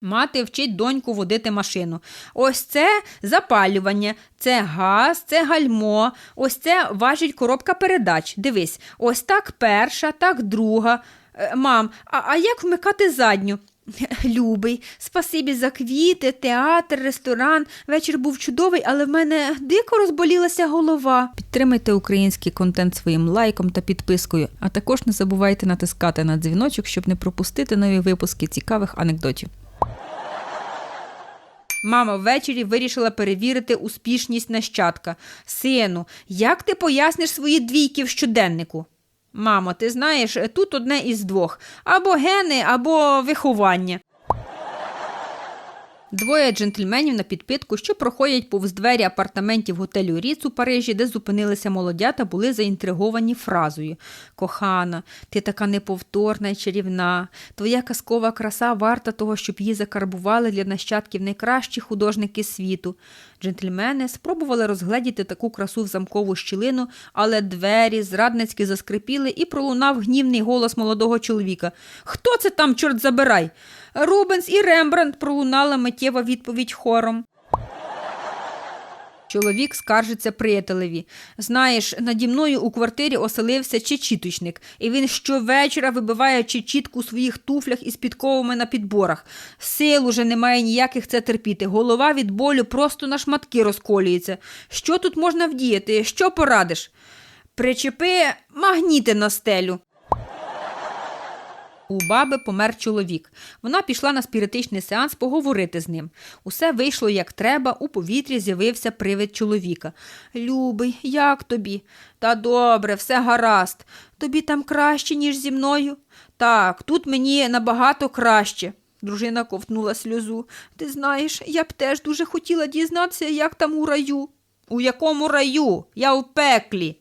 Мати вчить доньку водити машину. Ось це запалювання, це газ, це гальмо, ось це важить коробка передач. Дивись, ось так перша, так друга. Е, Мам, а, а як вмикати задню? Любий, спасибі за квіти, театр, ресторан. Вечір був чудовий, але в мене дико розболілася голова. Підтримайте український контент своїм лайком та підпискою, а також не забувайте натискати на дзвіночок, щоб не пропустити нові випуски цікавих анекдотів. Мама ввечері вирішила перевірити успішність нащадка. Сину, як ти поясниш свої двійки в щоденнику? Мамо, ти знаєш, тут одне із двох: або гени, або виховання. Двоє джентльменів на підпитку, що проходять повз двері апартаментів готелю Ріц у Парижі, де зупинилися молодята, були заінтриговані фразою Кохана, ти така неповторна і чарівна. Твоя казкова краса варта того, щоб її закарбували для нащадків найкращі художники світу. Джентльмени спробували розгледіти таку красу в замкову щілину, але двері зрадницьки заскрипіли і пролунав гнівний голос молодого чоловіка. Хто це там, чорт забирай? Рубенс і Рембрандт пролунала миттєва відповідь хором. Чоловік скаржиться приятелеві. Знаєш, наді мною у квартирі оселився чечіточник, і він щовечора вибиває чечітку у своїх туфлях із підковами на підборах. Сил уже немає ніяких це терпіти. Голова від болю просто на шматки розколюється. Що тут можна вдіяти? Що порадиш? Причепи магніти на стелю. У баби помер чоловік. Вона пішла на спіритичний сеанс поговорити з ним. Усе вийшло як треба, у повітрі з'явився привид чоловіка. Любий, як тобі? Та добре, все гаразд. Тобі там краще, ніж зі мною? Так, тут мені набагато краще. Дружина ковтнула сльозу. Ти знаєш, я б теж дуже хотіла дізнатися, як там у раю. У якому раю? Я в пеклі.